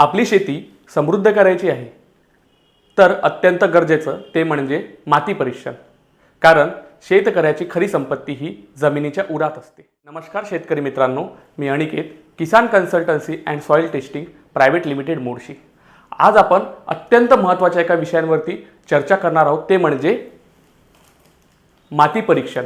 आपली शेती समृद्ध करायची आहे. तर अत्यंत गरजेचं ते म्हणजे माती परीक्षण. कारण शेतकऱ्याची खरी संपत्ती ही जमिनीच्या उरात असते. नमस्कार शेतकरी मित्रांनो मी Aniket Kisan consultancy and soil testing private limited मोडशी. आज आपण अत्यंत महत्त्वाच्या एका विषयांवरती चर्चा करणार आहोत ते म्हणजे माती परीक्षण.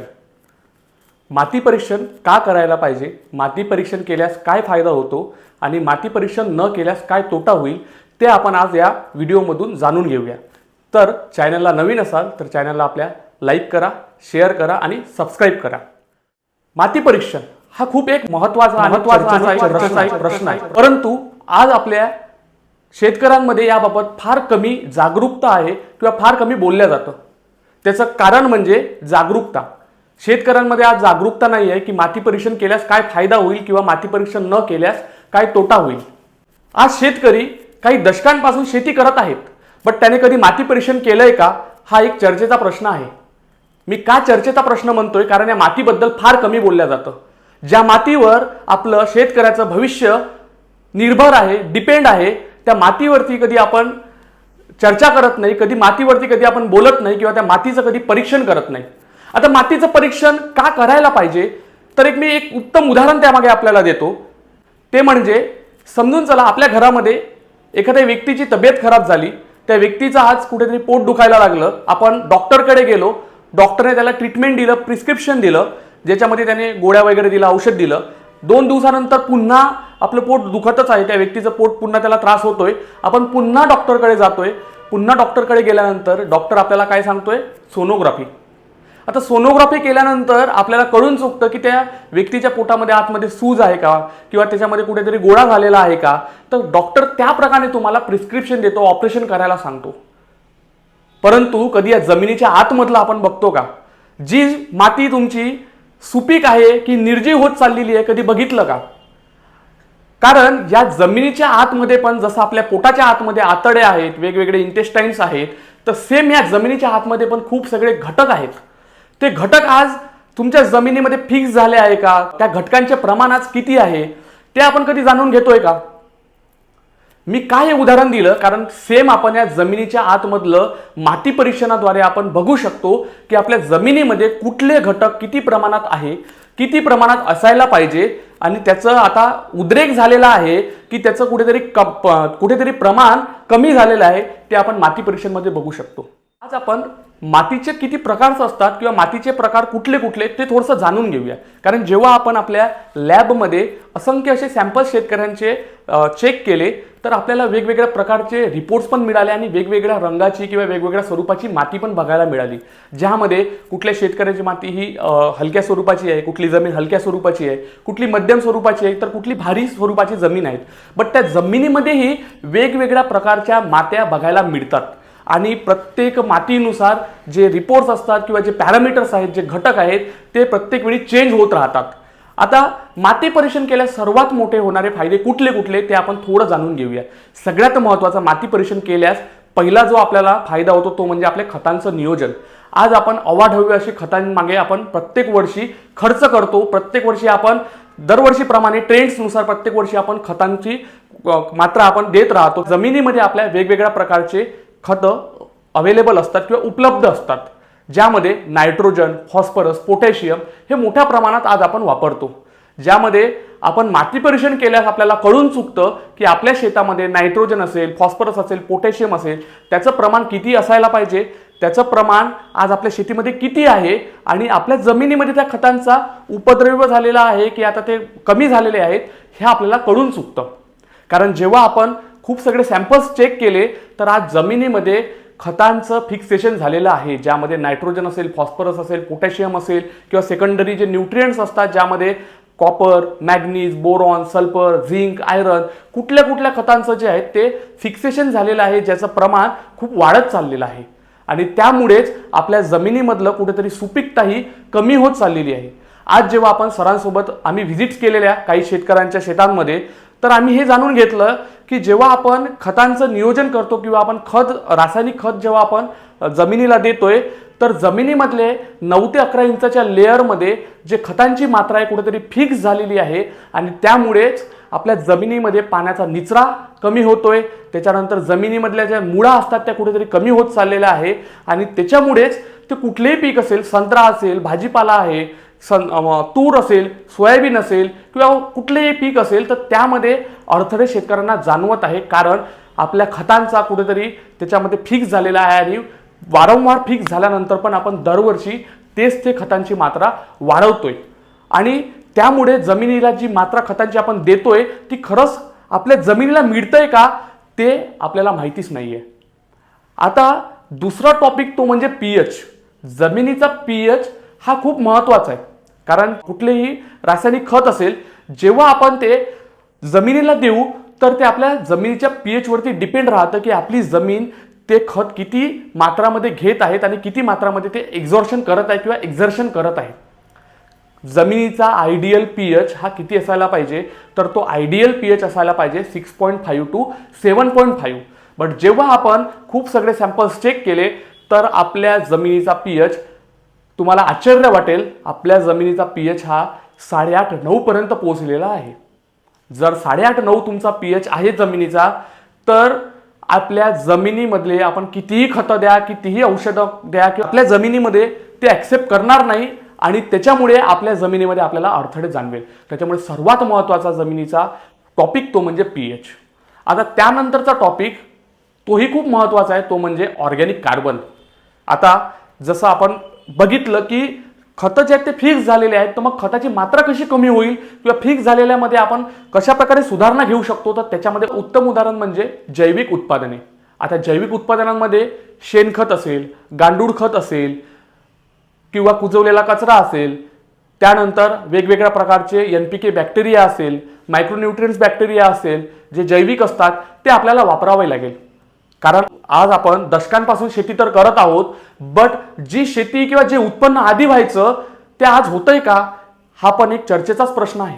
माती परीक्षण का करायला पाहिजे? माती परीक्षण केल्यास काय फायदा होतो? आणि माती परीक्षण न केल्यास काय तोटा होईल? ते आपण आज या व्हिडिओमधून जाणून घेऊया. तर चॅनलला नवीन असाल तर चॅनलला आपल्या लाईक करा शेअर करा आणि सबस्क्राईब करा. माती परीक्षण हा खूप एक महत्त्वाचा महत्त्वाचा एक प्रश्न आहे परंतु आज आपल्या शेतकऱ्यांमध्ये याबाबत फार कमी जागरूकता आहे किंवा फार कमी बोलल्या जातं. त्याचं कारण म्हणजे जागरूकता. शेतकऱ्यांमध्ये आज जागरूकता नाही आहे की माती परीक्षण केल्यास काय फायदा होईल किंवा माती परीक्षण न केल्यास काय तोटा होईल. आज शेतकरी काही दशकांपासून शेती करत आहेत बट त्याने कधी माती परीक्षण केलंय का? हा एक चर्चेचा प्रश्न आहे. मी का चर्चेचा प्रश्न म्हणतोय? कारण या मातीबद्दल फार कमी बोलल्या जातं. ज्या मातीवर आपलं शेतकऱ्याचं भविष्य निर्भर आहे डिपेंड आहे त्या मातीवरती कधी आपण चर्चा करत नाही कधी मातीवरती कधी आपण बोलत नाही किंवा त्या मातीचं कधी परीक्षण करत नाही. आता मातीचं परीक्षण का करायला पाहिजे? तर एक मी एक उत्तम उदाहरण त्यामागे आपल्याला देतो. ते म्हणजे समजून चला आपल्या घरामध्ये एखाद्या व्यक्तीची तब्येत खराब झाली. त्या व्यक्तीचं आज कुठेतरी पोट दुखायला लागलं. आपण डॉक्टरकडे गेलो. डॉक्टरने त्याला ट्रीटमेंट दिलं प्रिस्क्रिप्शन दिलं ज्याच्यामध्ये त्याने गोळ्या वगैरे दिला औषध दिलं. दोन दिवसानंतर पुन्हा आपलं पोट दुखतच आहे. त्या व्यक्तीचं पोट पुन्हा त्याला त्रास होतोय. आपण पुन्हा डॉक्टरकडे जातोय. पुन्हा डॉक्टरकडे गेल्यानंतर डॉक्टर आपल्याला काय सांगतोय? सोनोग्राफी. आता सोनोग्राफी केल्यानंतर आपल्याला कळून चुकतं की त्या व्यक्तीच्या पोटामध्ये आतमध्ये सूज आहे का? किंवा त्याच्यामध्ये कुठेतरी गोळा झालेला आहे का? तर डॉक्टर त्या प्रकारे तुम्हाला प्रिस्क्रिप्शन देतो ऑपरेशन करायला सांगतो. परंतु कधी या जमिनीच्या आतमधलं आपण बघतो का? जी माती तुमची सुपीक आहे की निर्जीव होत चाललेली आहे कधी बघितलं का? कारण या जमिनीच्या आतमध्ये पण जसं आपल्या पोटाच्या आतमध्ये आतडे आहेत वेगवेगळे इंटेस्टाईन्स आहेत तर सेम या जमिनीच्या आतमध्ये पण खूप सगळे घटक आहेत. ते घटक आज तुमच्या जमिनीमध्ये फिक्स झाले आहे का? त्या घटकांचे प्रमाण आज किती आहे? ते आपण कधी जाणून घेतोय का? मी काय हे उदाहरण दिलं कारण सेम आपण या जमिनीच्या आतमधलं माती परीक्षणाद्वारे आपण बघू शकतो की आपल्या जमिनीमध्ये कुठले घटक किती प्रमाणात आहे किती प्रमाणात असायला पाहिजे आणि त्याचं आता उद्रेक झालेला आहे की त्याचं कुठेतरी कप कुठेतरी प्रमाण कमी झालेलं आहे ते आपण माती परीक्षणमध्ये बघू शकतो. आज आपण मातीचे किती प्रकारचं असतात किंवा मातीचे प्रकार कुठले कुठले ते थोडंसं जाणून घेऊया. कारण जेव्हा आपण आपल्या लॅबमध्ये असंख्य असे सॅम्पल शेतकऱ्यांचे चेक केले तर आपल्याला वेगवेगळ्या प्रकारचे रिपोर्ट्स पण मिळाले आणि वेगवेगळ्या रंगाची किंवा वेगवेगळ्या स्वरूपाची माती पण बघायला मिळाली. ज्यामध्ये कुठल्या शेतकऱ्याची माती ही हलक्या स्वरूपाची आहे कुठली जमीन हलक्या स्वरूपाची आहे कुठली मध्यम स्वरूपाची आहे तर कुठली भारी स्वरूपाची जमीन आहेत. बट त्या जमिनीमध्येही वेगवेगळ्या प्रकारच्या मात्या बघायला मिळतात. आणि प्रत्येक मातीनुसार जे रिपोर्ट्स असतात किंवा जे पॅरामीटर्स आहेत जे घटक आहेत ते प्रत्येक वेळी चेंज होत राहतात. आता माती परीक्षण केल्यास सर्वात मोठे होणारे फायदे कुठले कुठले ते आपण थोडं जाणून घेऊया. सगळ्यात महत्त्वाचा माती परीक्षण केल्यास पहिला जो आपल्याला फायदा होतो तो म्हणजे आपल्या खतांचं नियोजन. आज आपण अवाढव्य अशी खतांमागे आपण प्रत्येक वर्षी खर्च करतो. प्रत्येक वर्षी आपण दरवर्षीप्रमाणे ट्रेंड्सनुसार प्रत्येक वर्षी आपण खतांची मात्रा आपण देत राहतो. जमिनीमध्ये आपल्या वेगवेगळ्या प्रकारचे खतं अवेलेबल असतात किंवा उपलब्ध असतात ज्यामध्ये नायट्रोजन फॉस्फरस पोटॅशियम हे मोठ्या प्रमाणात आज आपण वापरतो. ज्यामध्ये आपण माती परीक्षण केल्यास आपल्याला कळून चुकतं की आपल्या शेतामध्ये नायट्रोजन असेल फॉस्फरस असेल पोटॅशियम असेल त्याचं प्रमाण किती असायला पाहिजे त्याचं प्रमाण आज आपल्या शेतीमध्ये किती आहे आणि आपल्या जमिनीमध्ये त्या खतांचा उपद्रव झालेला आहे की आता ते कमी झालेले आहेत हे आपल्याला कळून चुकतं. कारण जेव्हा आपण खूप सगळे सॅम्पल्स चेक केले तर आज जमिनीमध्ये खतांचं फिक्सेशन झालेलं आहे ज्यामध्ये नायट्रोजन असेल फॉस्फरस असेल पोटॅशियम असेल किंवा सेकंडरी जे न्यूट्रियंट्स असतात ज्यामध्ये copper manganese boron sulphur zinc iron कुठल्या कुठल्या खतांचं जे आहे ते फिक्सेशन झालेलं आहे ज्याचं प्रमाण खूप वाढत चाललेलं आहे. आणि त्यामुळेच आपल्या जमिनीमधलं कुठेतरी सुपीकता ही कमी होत चाललेली आहे. आज जेव्हा आपण सरांसोबत आम्ही व्हिजिट केलेल्या काही शेतकऱ्यांच्या शेतांमध्ये तर आम्ही हे जाणून घेतलं की जेव्हा आपण खतांचं नियोजन करतो किंवा आपण खत रासायनिक खत जेव्हा आपण जमिनीला देतोय तर जमिनीमधले नऊ ते अकरा इंचाच्या लेअरमध्ये जे खतांची मात्रा आहे कुठेतरी फिक्स झालेली आहे आणि त्यामुळेच आपल्या जमिनीमध्ये पाण्याचा निचरा कमी होतोय. त्याच्यानंतर जमिनीमधल्या ज्या मुळा असतात त्या कुठेतरी कमी होत चाललेल्या आहे आणि त्याच्यामुळेच ते कुठलेही पीक असेल संत्रा असेल भाजीपाला आहे सन तूर असेल सोयाबीन असेल किंवा कुठलेही पीक असेल तर त्यामध्ये अडथळे शेतकऱ्यांना जाणवत आहे. कारण आपल्या खतांचा कुठेतरी त्याच्यामध्ये फिक्स झालेला आहे आणि वारंवार फिक्स झाल्यानंतर पण आपण दरवर्षी तेच ते खतांची मात्रा वाढवतोय. आणि त्यामुळे जमिनीला जी मात्रा खतांची आपण देतोय ती खरंच आपल्या जमिनीला मिळतंय का ते आपल्याला माहितीच नाहीये. आता दुसरा टॉपिक तो म्हणजे पी एच जमिनीचा पी एच हा खूप महत्त्वाचा आहे. कारण कुठलेही रासायनिक खत असेल जेव्हा आपण ते जमिनीला देऊ तर ते आपल्या जमिनीच्या पी एचवरती डिपेंड राहतं की आपली जमीन ते खत किती मात्रामध्ये घेत आहेत आणि किती मात्रामध्ये ते एक्झॉर्शन करत आहे किंवा एक्झर्शन करत आहे. जमिनीचा आयडियल पी एच हा किती असायला पाहिजे तर तो आयडियल पी एच असायला पाहिजे six point five to seven point five but जेव्हा आपण खूप सगळे सॅम्पल्स चेक केले तर आपल्या जमिनीचा पी एच तुम्हाला आश्चर्य वाटेल आपल्या जमिनीचा पी एच हा साडेआठ नऊपर्यंत पोहोचलेला आहे. जर साडेआठ नऊ तुमचा पी एच आहे जमिनीचा तर आपल्या जमिनीमधले आपण कितीही खतं द्या कितीही औषधं द्या किंवा आपल्या जमिनीमध्ये ते ॲक्सेप्ट करणार नाही आणि त्याच्यामुळे आपल्या जमिनीमध्ये आपल्याला अडथळे जाणवेल. त्याच्यामुळे सर्वात महत्त्वाचा जमिनीचा टॉपिक तो म्हणजे पी एच आता त्यानंतरचा टॉपिक तोही खूप महत्त्वाचा आहे तो म्हणजे ऑर्गॅनिक कार्बन आता जसं आपण बघितलं की खतं जे आहेत ते फिक्स झालेले आहेत. तर मग खताची मात्रा कशी कमी होईल किंवा फिक्स झालेल्यामध्ये आपण कशा प्रकारे सुधारणा घेऊ शकतो? तर त्याच्यामध्ये उत्तम उदाहरण म्हणजे जैविक उत्पादने. आता जैविक उत्पादनांमध्ये शेणखत असेल गांडूळ खत असेल किंवा कुजवलेला कचरा असेल त्यानंतर वेगवेगळ्या प्रकारचे एन पी के बॅक्टेरिया असेल मायक्रोन्युट्रियन्स बॅक्टेरिया असेल जे जैविक असतात ते आपल्याला वापरावे लागेल. कारण आज आपण दशकांपासून शेती तर करत आहोत बट जी शेती किंवा जे उत्पन्न आधी व्हायचं ते आज होतंय का? हा पण एक चर्चेचाच प्रश्न आहे.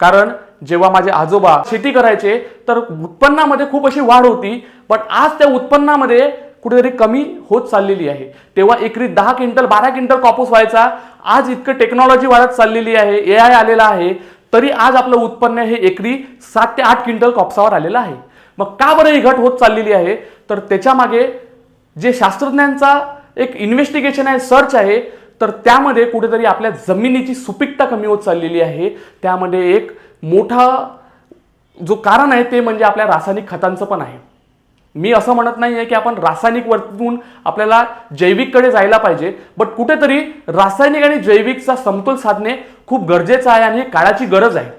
कारण जेव्हा माझे आजोबा शेती करायचे तर उत्पन्नामध्ये खूप अशी वाढ होती बट आज त्या उत्पन्नामध्ये कुठेतरी कमी होत चाललेली आहे. तेव्हा एकरी दहा क्विंटल बारा क्विंटल कापूस व्हायचा आज इतकं टेक्नॉलॉजी वाढत चाललेली आहे ए आय आलेला आहे तरी आज आपलं उत्पन्न हे एकरी सात ते आठ क्विंटल कापसावर आलेलं आहे. मग का बरं ही घट होत चाललेली आहे? तर त्याच्यामागे जे शास्त्रज्ञांचा एक इन्व्हेस्टिगेशन आहे सर्च आहे तर त्यामध्ये कुठेतरी आपल्या जमिनीची सुपीकता कमी होत चाललेली आहे. त्यामध्ये एक मोठा जो कारण आहे ते म्हणजे आपल्या रासायनिक खतांचं पण आहे. मी असं म्हणत नाही आहे की आपण रासायनिक वरतून आपल्याला जैविककडे जायला पाहिजे बट कुठेतरी रासायनिक आणि जैविकचा समतोल साधणे खूप गरजेचं आहे आणि हे काळाची गरज आहे.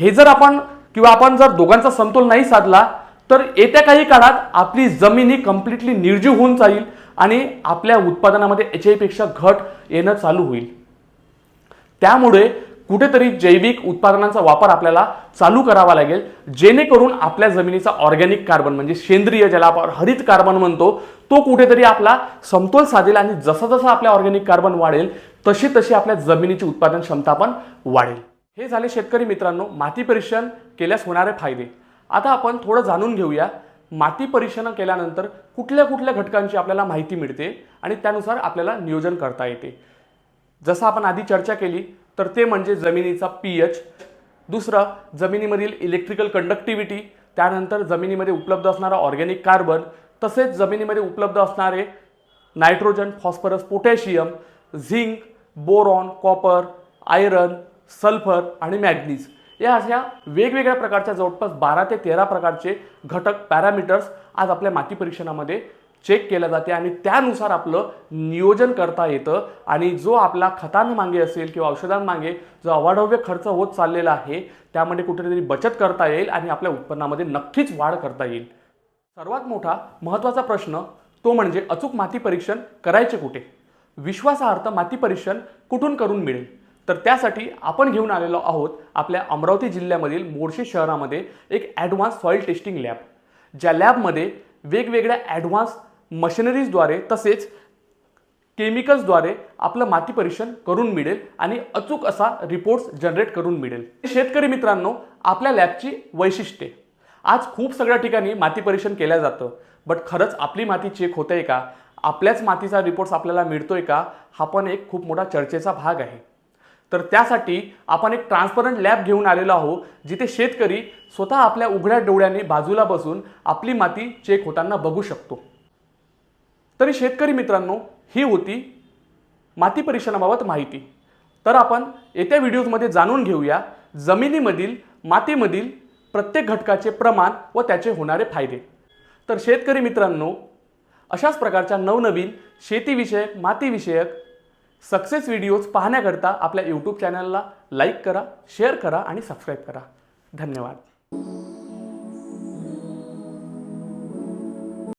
हे जर आपण किंवा आपण जर दोघांचा समतोल नाही साधला तर येत्या काही काळात आपली जमीन ही कम्प्लिटली निर्जीव होऊन जाईल आणि आपल्या उत्पादनामध्ये याच्यापेक्षा घट येणं चालू होईल. त्यामुळे कुठेतरी जैविक उत्पादनांचा वापर आपल्याला चालू करावा लागेल जेणेकरून आपल्या जमिनीचा ऑर्गॅनिक कार्बन म्हणजे सेंद्रिय ज्याला आपण हरित कार्बन म्हणतो तो कुठेतरी आपला समतोल साधेल आणि जसं जसं आपल्या ऑर्गॅनिक कार्बन वाढेल तशी तशी आपल्या जमिनीची उत्पादन क्षमता पण वाढेल. हे झाले शेतकरी मित्रांनो माती परीक्षण केल्यास होणारे फायदे. आता आपण थोडं जाणून घेऊया माती परीक्षण केल्यानंतर कुठल्या कुठल्या घटकांची आपल्याला माहिती मिळते आणि त्यानुसार आपल्याला नियोजन करता येते. जसं आपण आधी चर्चा केली तर ते म्हणजे जमिनीचा पी एच. दुसरं जमिनीमधील इलेक्ट्रिकल कंडक्टिव्हिटी त्यानंतर जमिनीमध्ये उपलब्ध असणारा ऑर्गॅनिक कार्बन तसेच जमिनीमध्ये उपलब्ध असणारे nitrogen phosphorus potassium zinc boron copper iron sulphur आणि मॅग्नीज या अशा वेगवेगळ्या प्रकारच्या जवळपास बारा ते तेरा प्रकारचे घटक पॅरामीटर्स आज आपल्या माती परीक्षणामध्ये चेक केलं जाते आणि त्यानुसार आपलं नियोजन करता येतं. आणि जो आपला खतांमागे असेल किंवा औषधांमागे जो अवाढव्य खर्च होत चाललेला आहे त्यामध्ये कुठेतरी बचत करता येईल आणि आपल्या उत्पन्नामध्ये नक्कीच वाढ करता येईल. सर्वात मोठा महत्त्वाचा प्रश्न तो म्हणजे अचूक माती परीक्षण करायचे कुठे? विश्वासार्थ माती परीक्षण कुठून करून मिळेल? तर त्यासाठी आपण घेऊन आलेलो आहोत आपल्या अमरावती जिल्ह्यामधील मोर्शी शहरामध्ये एक ॲडव्हान्स सॉईल टेस्टिंग लॅब ज्या लॅबमध्ये वेगवेगळ्या ॲडव्हान्स मशिनरीजद्वारे तसेच केमिकल्सद्वारे आपलं माती परीक्षण करून मिळेल आणि अचूक असा रिपोर्ट्स जनरेट करून मिळेल. शेतकरी मित्रांनो आपल्या लॅबची वैशिष्ट्ये. आज खूप सगळ्या ठिकाणी माती परीक्षण केलं जातं बट खरंच आपली माती चेक होते का? आपल्याच मातीचा रिपोर्ट्स आपल्याला मिळतोय का? हा पण एक खूप मोठा चर्चेचा भाग आहे. तर त्यासाठी आपण एक ट्रान्सपरंट लॅब घेऊन आलेलो आहोत जिथे शेतकरी स्वतः आपल्या उघड्या डोळ्याने बाजूला बसून आपली माती चेक होताना बघू शकतो. तरी शेतकरी मित्रांनो ही होती माती परीक्षणाबाबत माहिती. तर आपण येत्या व्हिडिओजमध्ये जाणून घेऊया जमिनीमधील मातीमधील प्रत्येक घटकाचे प्रमाण व त्याचे होणारे फायदे. तर शेतकरी मित्रांनो अशाच प्रकारच्या नवनवीन शेतीविषयक मातीविषयक सक्सेस व्हिडिओज पाहण्याकरता आपल्या यूट्यूब चॅनलला लाईक करा शेअर करा आणि सबस्क्राईब करा. धन्यवाद.